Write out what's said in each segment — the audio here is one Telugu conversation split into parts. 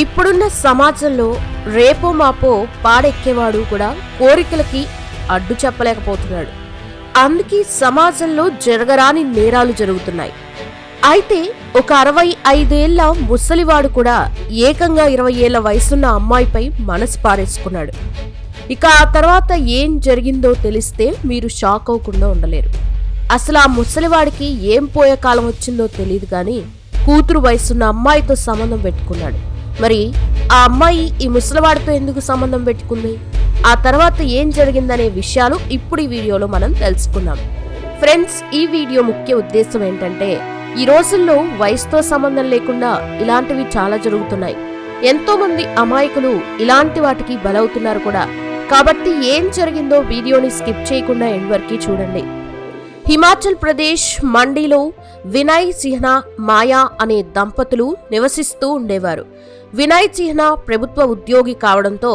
ఇప్పుడున్న సమాజంలో రేపో మాపో పాడెక్కేవాడు కూడా కోరికలకి అడ్డు చెప్పలేకపోతున్నాడు. అందుకే సమాజంలో జరగరాని నేరాలు జరుగుతున్నాయి. అయితే ఒక అరవై ఐదేళ్ళ ముసలివాడు కూడా ఏకంగా ఇరవై ఏళ్ళ వయసున్న అమ్మాయిపై మనసు పారేసుకున్నాడు. ఇక ఆ తర్వాత ఏం జరిగిందో తెలిస్తే మీరు షాక్ అవ్వకుండా ఉండలేరు. అసలు ఆ ముసలివాడికి ఏం పోయే కాలం వచ్చిందో తెలియదు కానీ కూతురు వయసున్న అమ్మాయితో సంబంధం పెట్టుకున్నాడు. మరి ఆ అమ్మాయి ఈ ముసలివాడితో ఎందుకు సంబంధం పెట్టుకుంది? ఆ తర్వాత ఏం జరిగిందనే విషయాలు ఇప్పుడు ఈ వీడియోలో మనం తెలుసుకుందాం. ఫ్రెండ్స్ ఈ వీడియో ముఖ్య ఉద్దేశం ఏంటంటే ఈ రోజుల్లో వయసుతో సంబంధం లేకుండా ఇలాంటివి చాలా జరుగుతున్నాయి. ఎంతో మంది అమాయకులు ఇలాంటి వాటికి బలవుతున్నారు కూడా. కాబట్టి ఏం జరిగిందో వీడియోని స్కిప్ చేయకుండా ఎండ్ వరకు చూడండి. హిమాచల్ ప్రదేశ్ మండీలో వినయ్ సిహ్నా మాయా అనే దంపతులు నివసిస్తూ ఉండేవారు. వినయ్ సిహ్నా ప్రభుత్వ ఉద్యోగి కావడంతో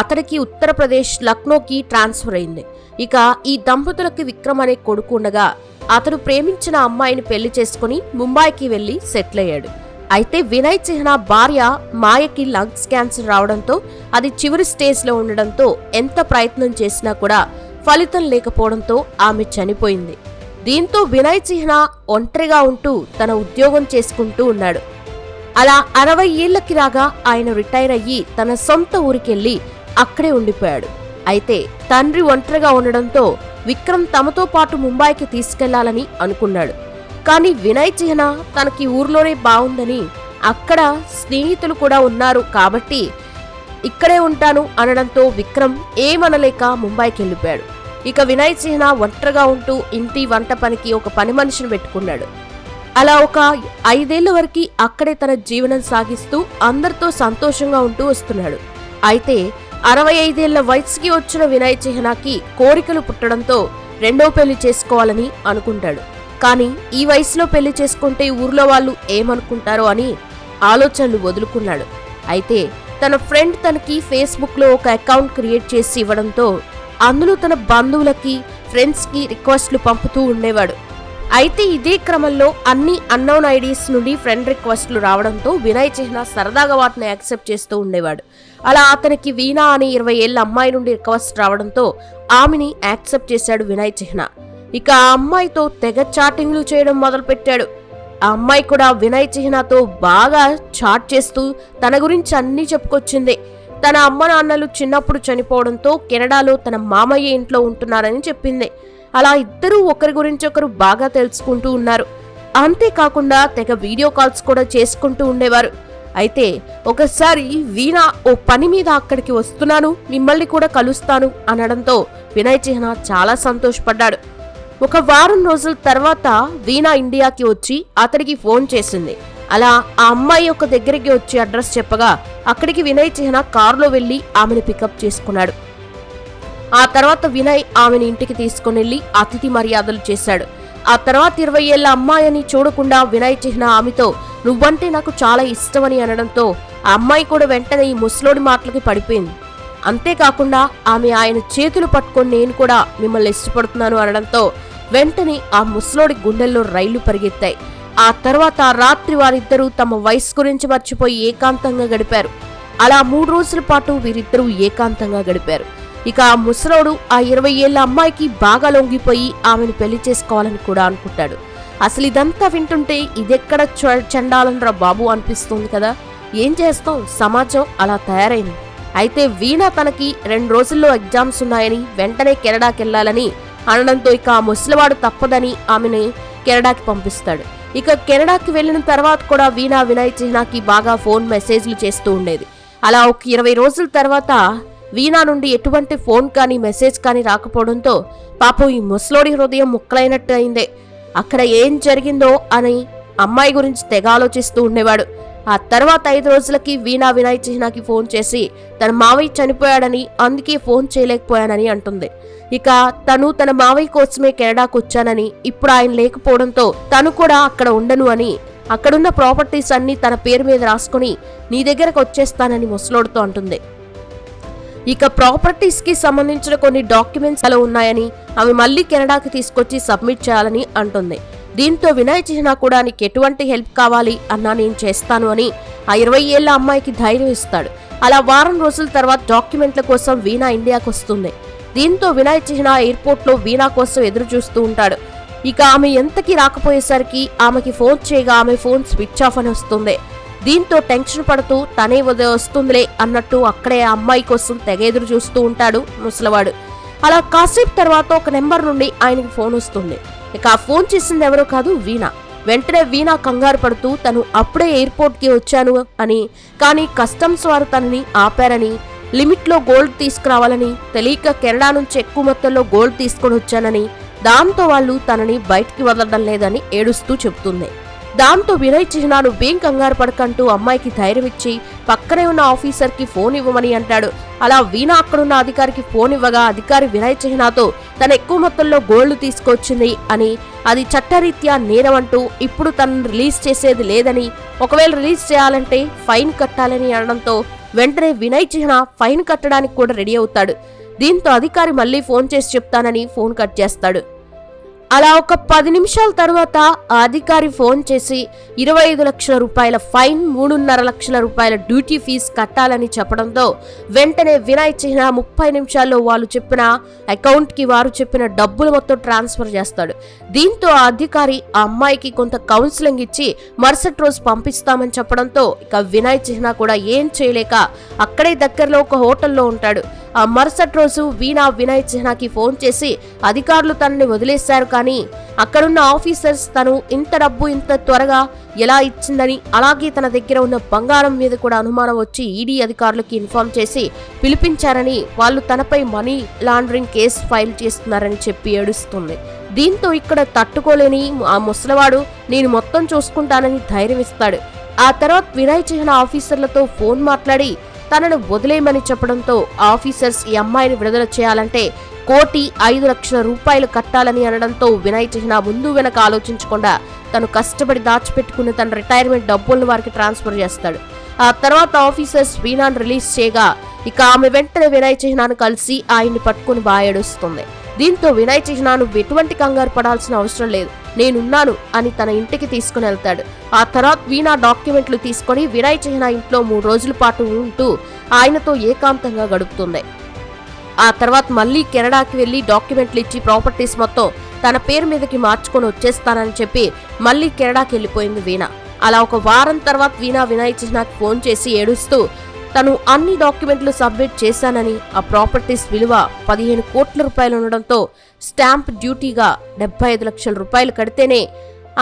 అతడికి ఉత్తరప్రదేశ్ లక్నోకి ట్రాన్స్ఫర్ అయింది. ఇక ఈ దంపతులకి విక్రమ్ అనే కొడుకు ఉండగా అతడు ప్రేమించిన అమ్మాయిని పెళ్ళి చేసుకుని ముంబైకి వెళ్ళి సెటిల్ అయ్యాడు. అయితే వినయ్ చిహ్నా భార్య మాయకి లంగ్స్ క్యాన్సర్ రావడంతో అది చివరి స్టేజ్లో ఉండడంతో ఎంత ప్రయత్నం చేసినా కూడా ఫలితం లేకపోవడంతో ఆమె చనిపోయింది. దీంతో వినయ్ చిహ్నా ఒంటరిగా ఉంటూ తన ఉద్యోగం చేసుకుంటూ ఉన్నాడు. అలా అరవై ఏళ్ళకి రాగా ఆయన రిటైర్ అయ్యి తన సొంత ఊరికెళ్ళి అక్కడే ఉండిపోయాడు. అయితే తండ్రి ఒంటరిగా ఉండడంతో విక్రమ్ తమతో పాటు ముంబైకి తీసుకెళ్ళాలని అనుకున్నాడు. కానీ వినయ్ చిహ్న తనకి ఊర్లోనే బాగుందని అక్కడ స్నేహితులు కూడా ఉన్నారు కాబట్టి ఇక్కడే ఉంటాను అనడంతో విక్రమ్ ఏమనలేక ముంబైకి వెళ్ళిపోయాడు ఇక వినయ్ చిహ్న ఒంటరిగా ఉంటూ ఇంటి వంట పనికి ఒక పని మనిషిని పెట్టుకున్నాడు. అలా ఒక ఐదేళ్ళ వరకు అక్కడే తన జీవనం సాగిస్తూ అందరితో సంతోషంగా ఉంటూ వస్తున్నాడు. అయితే అరవై ఐదేళ్ళ వయసుకి వచ్చిన వినయ్ చిహ్నాకి కోరికలు పుట్టడంతో రెండో పెళ్ళి చేసుకోవాలని అనుకుంటాడు. కానీ ఈ వయసులో పెళ్ళి చేసుకుంటే ఊర్లో వాళ్ళు ఏమనుకుంటారో అని ఆలోచనలు వదులుకున్నాడు. అయితే తన ఫ్రెండ్ తనకి ఫేస్బుక్లో ఒక అకౌంట్ క్రియేట్ చేసి ఇవ్వడంతో అందులో తన బంధువులకి ఫ్రెండ్స్కి రిక్వెస్ట్లు పంపుతూ ఉండేవాడు. అయితే ఇదే క్రమంలో అన్ని అన్నోన్ ఐడీస్ నుండి ఫ్రెండ్ రిక్వెస్ట్లు రావడంతో వినయ్ చిహ్న సరదాగా వాటిని యాక్సెప్ట్ చేస్తూ ఉండేవాడు. అలా అతనికి వీణా అనే ఇరవై ఏళ్ళ అమ్మాయి నుండి రిక్వెస్ట్ రావడంతో ఆమెని యాక్సెప్ట్ చేశాడు వినయ్ చిహ్న. ఇక ఆ అమ్మాయితో తెగ చాటింగ్లు చేయడం మొదలుపెట్టాడు. ఆ అమ్మాయి కూడా వినయ్ చిహ్నతో బాగా చాట్ చేస్తూ తన గురించి అన్నీ చెప్పుకొచ్చింది. తన అమ్మ నాన్నలు చిన్నప్పుడు చనిపోవడంతో కెనడాలో తన మామయ్య ఇంట్లో ఉంటున్నారని చెప్పింది. అలా ఇద్దరూ ఒకరి గురించి ఒకరు బాగా తెలుసుకుంటూ ఉన్నారు. అంతేకాకుండా తెగ వీడియో కాల్స్ కూడా చేసుకుంటూ ఉండేవారు. అయితే ఒకసారి వీణ ఓ పని మీద అక్కడికి వస్తున్నాను మిమ్మల్ని కూడా కలుస్తాను అనడంతో వినయ్ చిహ్న చాలా సంతోషపడ్డాడు. ఒక వారం రోజుల తర్వాత వీణా ఇండియాకి వచ్చి అతడికి ఫోన్ చేసింది. అలా ఆ అమ్మాయి ఒక దగ్గరికి వచ్చి అడ్రస్ చెప్పగా అక్కడికి వినయ్ చిహ్న కారులో వెళ్ళి ఆమెను పికప్ చేసుకున్నాడు. ఆ తర్వాత వినయ్ ఆమెను ఇంటికి తీసుకునెళ్ళి అతిథి మర్యాదలు చేశాడు. ఆ తర్వాత ఇరవై ఏళ్ళ అమ్మాయిని చూడకుండా వినయ్ చిహ్న ఆమెతో నువ్వంటే నాకు చాలా ఇష్టమని అనడంతో ఆ అమ్మాయి కూడా వెంటనే ఈ ముసలోడి మాటలకి పడిపోయింది. అంతేకాకుండా ఆమె ఆయన చేతులు పట్టుకొని నేను కూడా మిమ్మల్ని ఇష్టపడుతున్నాను అనడంతో వెంటనే ఆ ముసలోడి గుండెల్లో రైళ్ళు పరిగెత్తాయి. ఆ తర్వాత ఆ రాత్రి వారిద్దరూ తమ వయసు గురించి మర్చిపోయి ఏకాంతంగా గడిపారు. అలా మూడు రోజుల పాటు వీరిద్దరూ ఏకాంతంగా గడిపారు. ఇక ఆ ముసలోడు ఆ ఇరవై ఏళ్ళ అమ్మాయికి బాగా లొంగిపోయి ఆమెను పెళ్ళి చేసుకోవాలని కూడా అనుకుంటాడు. అసలు ఇదంతా వింటుంటే ఇదెక్కడ చ- బాబు అనిపిస్తుంది కదా? ఏం చేస్తాం? సమాజం అలా తయారైంది. అయితే వీణ తనకి రెండు రోజుల్లో ఎగ్జామ్స్ ఉన్నాయని వెంటనే కెనడాకి వెళ్ళాలని అనడంతో ఇక ఆ ముసలివాడు తప్పదని ఆమెని కెనడాకి పంపిస్తాడు. ఇక కెనడాకి వెళ్ళిన తర్వాత కూడా వీణా వినయ్ చిహ్నాకి బాగా ఫోన్ మెసేజ్లు చేస్తూ ఉండేది. అలా ఒక ఇరవై రోజుల తర్వాత వీణా నుండి ఎటువంటి ఫోన్ కానీ మెసేజ్ కానీ రాకపోవడంతో పాపం ఈ ముసలోడి హృదయం ముక్కలైనట్టు అయిందే. అక్కడ ఏం జరిగిందో అని అమ్మాయి గురించి తెగ ఆలోచిస్తూ ఉండేవాడు. ఆ తర్వాత ఐదు రోజులకి వీణా వినయ్ చిహ్నాకి ఫోన్ చేసి తన మావయ్య చనిపోయాడని అందుకే ఫోన్ చేయలేకపోయానని అంటుంది. ఇక తను తన మావయ్య కోసమే కెనడాకు వచ్చానని ఇప్పుడు ఆయన లేకపోవడంతో తను కూడా అక్కడ ఉండను అని అక్కడున్న ప్రాపర్టీస్ అన్ని తన పేరు మీద రాసుకుని నీ దగ్గరకు వచ్చేస్తానని ముసలోడుతో అంటుంది. ఇక ప్రాపర్టీస్కి సంబంధించిన కొన్ని డాక్యుమెంట్స్ అలా ఉన్నాయని అవి మళ్ళీ కెనడాకి తీసుకొచ్చి సబ్మిట్ చేయాలని అంటుంది. దీంతో వినయ్ చిహ్నా కూడా నీకు ఎటువంటి హెల్ప్ కావాలి అన్నా నేను చేస్తాను అని ఆ ఇరవై ఏళ్ళ అమ్మాయికి ధైర్యం ఇస్తాడు. అలా వారం రోజుల తర్వాత డాక్యుమెంట్ల కోసం వీణా ఇండియాకు వస్తుంది. దీంతో వినాయక్ చిహ్న ఎయిర్పోర్ట్లో వీణా కోసం ఎదురు చూస్తూ ఉంటాడు. ఇక ఆమె ఎంతకి రాకపోయేసరికి ఆమెకి ఫోన్ చేయగా ఆమె ఫోన్ స్విచ్ ఆఫ్ అని వస్తుంది. దీంతో టెన్షన్ పడుతూ తనే వద- వస్తుందిలే అన్నట్టు అక్కడే ఆ అమ్మాయి కోసం తెగ ఎదురు చూస్తూ ఉంటాడు ముసలివాడు. అలా కాసేపు తర్వాత ఒక నెంబర్ నుండి ఆయనకి ఫోన్ వస్తుంది. ఇక ఆ ఫోన్ చేసింది ఎవరో కాదు వీణ. వెంటనే వీణ కంగారు పడుతూ తను అప్పుడే ఎయిర్పోర్ట్కి వచ్చాను అని కానీ కస్టమ్స్ వారు తనని ఆపారని లిమిట్లో గోల్డ్ తీసుకురావాలని తెలియక కెనడా నుంచి ఎక్కువ మొత్తంలో గోల్డ్ తీసుకొని వచ్చానని దాంతో వాళ్ళు తనని బయటికి వదలడం లేదని ఏడుస్తూ చెబుతుంది. దాంతో వినయ్ చిహ్నాను నువ్వేం కంగారు పడకంటూ అమ్మాయికి ధైర్యం ఇచ్చి పక్కనే ఉన్న ఆఫీసర్కి ఫోన్ ఇవ్వమని అంటాడు. అలా వీణ అక్కడున్న అధికారికి ఫోన్ ఇవ్వగా అధికారి వినయ్ చిహ్నాతో తన ఎక్కువ మొత్తంలో గోల్డ్ తీసుకొచ్చింది అని అది చట్టరీత్యా నేరం అంటూ ఇప్పుడు తనను రిలీజ్ చేసేది లేదని ఒకవేళ రిలీజ్ చేయాలంటే ఫైన్ కట్టాలని అనడంతో వెంటనే వినయ్ చిహ్న ఫైన్ కట్టడానికి కూడా రెడీ అవుతాడు. దీంతో అధికారి మళ్ళీ ఫోన్ చేసి చెప్తానని ఫోన్ కట్ చేస్తాడు. అలా ఒక పది నిమిషాల తర్వాత ఆ అధికారి ఫోన్ చేసి ఇరవై ఐదు లక్షల రూపాయల ఫైన్ మూడున్నర లక్షల రూపాయల డ్యూటీ ఫీజు కట్టాలని చెప్పడంతో వెంటనే వినయ్ చిహ్న ముప్పై నిమిషాల్లో వాళ్ళు చెప్పిన అకౌంట్కి వారు చెప్పిన డబ్బులు మొత్తం ట్రాన్స్ఫర్ చేస్తాడు. దీంతో ఆ అధికారి ఆ అమ్మాయికి కొంత కౌన్సిలింగ్ ఇచ్చి మరుసటి రోజు పంపిస్తామని చెప్పడంతో ఇక వినయ్ చిహ్న కూడా ఏం చేయలేక అక్కడే దగ్గరలో ఒక హోటల్లో ఉంటాడు. ఆ మరుసటి రోజు వీణా వినయ్ చిహ్నాకి ఫోన్ చేసి అధికారులు తనని వదిలేశారు కానీ అక్కడున్న ఆఫీసర్స్ తను ఇంత డబ్బు ఇంత త్వరగా ఎలా ఇచ్చిందని అలాగే తన దగ్గర ఉన్న బంగారం మీద కూడా అనుమానం వచ్చి ఈడీ అధికారులకి ఇన్ఫార్మ్ చేసి పిలిపించారని వాళ్ళు తనపై మనీ లాండరింగ్ కేసు ఫైల్ చేస్తున్నారని చెప్పి ఏడుస్తుంది. దీంతో ఇక్కడ తట్టుకోలేని ఆ ముసలివాడు నేను మొత్తం చూసుకుంటానని ధైర్యం ఇస్తాడు. ఆ తర్వాత వినయ్ చిహ్న ఆఫీసర్లతో ఫోన్ మాట్లాడి తనను వదిలేయమని చెప్పడంతో ఆఫీసర్స్ ఈ అమ్మాయిని విడుదల చేయాలంటే కోటి ఐదు లక్షల రూపాయలు కట్టాలని అనడంతో వినయ్ చిహ్న ముందు వెనక ఆలోచించకుండా తను కష్టపడి దాచిపెట్టుకున్న తన రిటైర్మెంట్ డబ్బులను వారికి ట్రాన్స్ఫర్ చేస్తాడు. ఆ తర్వాత ఆఫీసర్స్ వీణాను రిలీజ్ చేయగా ఇక ఆమె వెంటనే వినయ్ చిహ్నాను కలిసి ఆయన్ని పట్టుకుని బాయడుస్తుంది. దీంతో వినయ్ చిహ్నాను నువ్వు ఎటువంటి కంగారు పడాల్సిన అవసరం లేదు. నేనున్నాను అని తన ఇంటికి తీసుకుని వెళ్తాడు. ఆ తర్వాత వీణా డాక్యుమెంట్లు తీసుకొని వినయ్ చిహ్న ఇంట్లో మూడు రోజుల పాటు ఉంటూ ఆయనతో ఏకాంతంగా గడుపుతుంది. ఆ తర్వాత మళ్ళీ కెనడాకి వెళ్ళి డాక్యుమెంట్లు ఇచ్చి ప్రాపర్టీస్ మొత్తం తన పేరు మీదకి మార్చుకొని వచ్చేస్తానని చెప్పి మళ్ళీ కెనడాకి వెళ్ళిపోయింది వీణ. అలా ఒక వారం తర్వాత వీణా వినయ్ చిహ్నాకి ఫోన్ చేసి ఏడుస్తూ తను అన్ని డాక్యుమెంట్లు సబ్మిట్ చేశానని ఆ ప్రాపర్టీస్ విలువ పదిహేను కోట్ల రూపాయలు ఉండడంతో స్టాంప్ డ్యూటీగా డెబ్బై ఐదు లక్షల రూపాయలు కడితేనే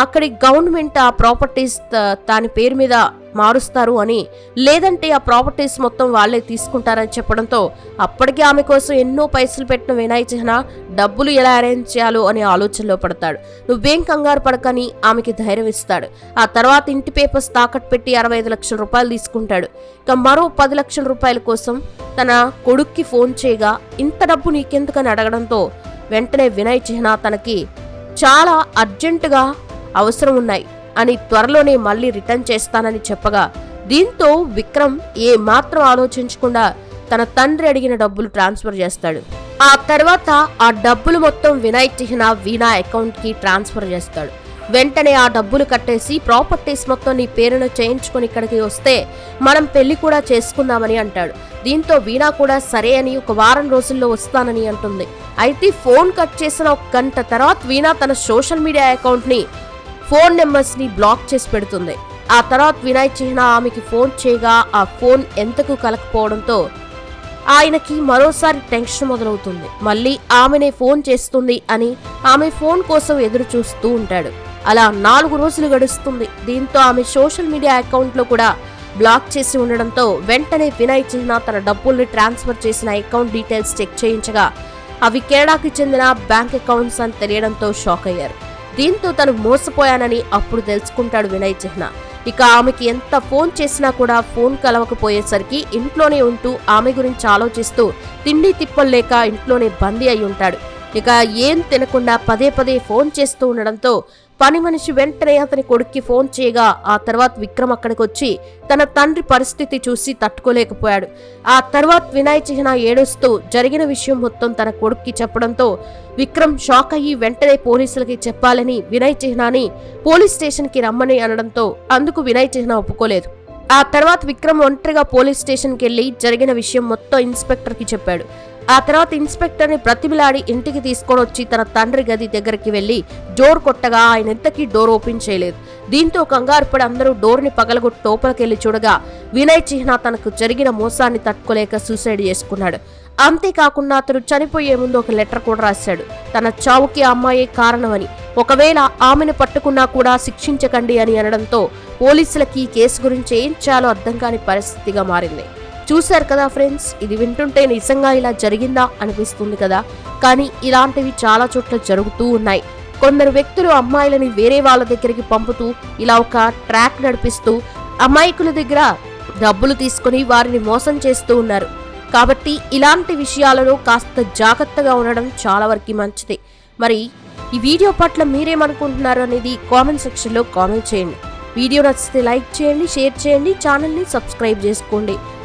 అక్కడి గవర్నమెంట్ ఆ ప్రాపర్టీస్ దాని పేరు మీద మారుస్తారు అని లేదంటే ఆ ప్రాపర్టీస్ మొత్తం వాళ్ళే తీసుకుంటారని చెప్పడంతో అప్పటికే ఆమె కోసం ఎన్నో పైసలు పెట్టిన వినాయ్ చిహ్న డబ్బులు ఎలా అరేంజ్ చేయాలో అనే ఆలోచనలో పడతాడు. నువ్వేం కంగారు పడకని ఆమెకి ధైర్యం ఇస్తాడు. ఆ తర్వాత ఇంటి పేపర్స్ తాకట్టు పెట్టి అరవై ఐదు లక్షల రూపాయలు తీసుకుంటాడు. ఇక మరో పది లక్షల రూపాయల కోసం తన కొడుక్కి ఫోన్ చేయగా ఇంత డబ్బు నీకెందుకని అడగడంతో వెంటనే వినయ్ చిహ్న తనకి చాలా అర్జెంటుగా అవసరం ఉన్నాయి అని త్వరలోనే మళ్ళీ రిటర్న్ చేస్తానని చెప్పగా దీంతో విక్రమ్ ఏ మాత్రం ఆలోచించకుండా తన తండ్రి అడిగిన డబ్బులు ట్రాన్స్ఫర్ చేస్తాడు. ఆ తర్వాత ఆ డబ్బులు మొత్తం వినయ్ చిహ్న వీణా అకౌంట్కి ట్రాన్స్ఫర్ చేస్తాడు. వెంటనే ఆ డబ్బులు కట్టేసి ప్రాపర్టీస్ మొత్తం నీ పేరును చేయించుకొని ఇక్కడికి వస్తే మనం పెళ్ళి కూడా చేసుకుందామని అంటాడు. దీంతో వీణా కూడా సరే అని ఒక వారం రోజుల్లో వస్తానని అంటుంది. అయితే ఫోన్ కట్ చేసిన ఒక గంట తర్వాత వీణా తన సోషల్ మీడియా అకౌంట్ని ఫోన్ నెంబర్స్ని బ్లాక్ చేసి పెడుతుంది. ఆ తర్వాత వినయ్ చిహ్న ఆమెకి ఫోన్ చేయగా ఆ ఫోన్ ఎంతకు కలకపోవడంతో ఆయనకి మరోసారి టెన్షన్ మొదలవుతుంది. మళ్ళీ ఆమెనే ఫోన్ చేస్తుంది అని ఆమె ఫోన్ కోసం ఎదురు చూస్తూ ఉంటాడు. అలా నాలుగు రోజులు గడుస్తుంది. దీంతో ఆమె సోషల్ మీడియా అకౌంట్లో కూడా బ్లాక్ చేసి ఉండడంతో వెంటనే వినయ్ చిహ్న తన డబ్బుల్ని ట్రాన్స్ఫర్ చేసిన అకౌంట్ డీటెయిల్స్ చెక్ చేయించగా అవి కెనడాకి చెందిన బ్యాంక్ అకౌంట్స్ అని తెలియడంతో షాక్ అయ్యారు. దీంతో తను మోసపోయానని అప్పుడు తెలుసుకుంటాడు వినయ్ చిహ్న. ఇక ఆమెకి ఎంత ఫోన్ చేసినా కూడా ఫోన్ కలవకపోయేసరికి ఇంట్లోనే ఉంటూ ఆమె గురించి ఆలోచిస్తూ తిండి తిప్పలు లేక ఇంట్లోనే బందీ అయి ఉంటాడు ఇక ఏం తినకుండా పదే పదే ఫోన్ చేస్తూ ఉండడంతో పని మనిషి వెంటనే అతని కొడుక్కి ఫోన్ చేయగా ఆ తర్వాత విక్రమ్ అక్కడికి వచ్చి తన తండ్రి పరిస్థితి చూసి తట్టుకోలేకపోయాడు. ఆ తర్వాత వినయ్ చిహ్న ఏడుస్తూ జరిగిన విషయం మొత్తం తన కొడుక్కి చెప్పడంతో విక్రమ్ షాక్ అయ్యి వెంటనే పోలీసులకి చెప్పాలని వినయ్ చిహ్నాని పోలీస్ స్టేషన్కి రమ్మని అనడంతో అందుకు వినయ్ చిహ్న ఒప్పుకోలేదు. ఆ తర్వాత విక్రమ్ ఒంటరిగా పోలీస్ స్టేషన్కి వెళ్ళి జరిగిన విషయం మొత్తం ఇన్స్పెక్టర్కి చెప్పాడు. ఆ తర్వాత ఇన్స్పెక్టర్ని ప్రతిమిలాడి ఇంటికి తీసుకొని వచ్చి తన తండ్రి గది దగ్గరికి వెళ్ళి డోర్ కొట్టగా ఆయన ఇంతకీ డోర్ ఓపెన్ చేయలేదు. దీంతో కంగారు పడి అందరూ డోర్ని పగలగొట్టి లోపలికెళ్ళి చూడగా వినయ్ చిహ్న తనకు జరిగిన మోసాన్ని తట్టుకోలేక సూసైడ్ చేసుకున్నాడు. అంతేకాకుండా అతను చనిపోయే ముందు ఒక లెటర్ కూడా రాశాడు. తన చావుకి అమ్మాయే కారణమని. ఒకవేళ ఆమెను పట్టుకున్నా కూడా శిక్షించకండి అని అనడంతో పోలీసులకి ఈ కేసు గురించి ఏం చేయాలో అర్థం కాని పరిస్థితిగా మారింది. చూశారు కదా ఫ్రెండ్స్? ఇది వింటుంటే నిజంగా ఇలా జరిగిందా అనిపిస్తుంది కదా. కానీ ఇలాంటివి చాలా చోట్ల జరుగుతూ ఉన్నాయి. కొందరు వ్యక్తులు అమ్మాయిలని వేరే వాళ్ళ దగ్గరికి పంపుతూ ఇలా ఒక ట్రాక్ నడిపిస్తూ అమాయకుల దగ్గర డబ్బులు తీసుకొని వారిని మోసం చేస్తూ ఉన్నారు. కాబట్టి ఇలాంటి విషయాలలో కాస్త జాగ్రత్తగా ఉండడం చాలా వరకు మంచిది. మరి ఈ వీడియో పట్ల మీరేమనుకుంటున్నారు అనేది కామెంట్ సెక్షన్లో కామెంట్ చేయండి. వీడియో నచ్చితే లైక్ చేయండి షేర్ చేయండి ఛానల్ని సబ్స్క్రైబ్ చేసుకోండి.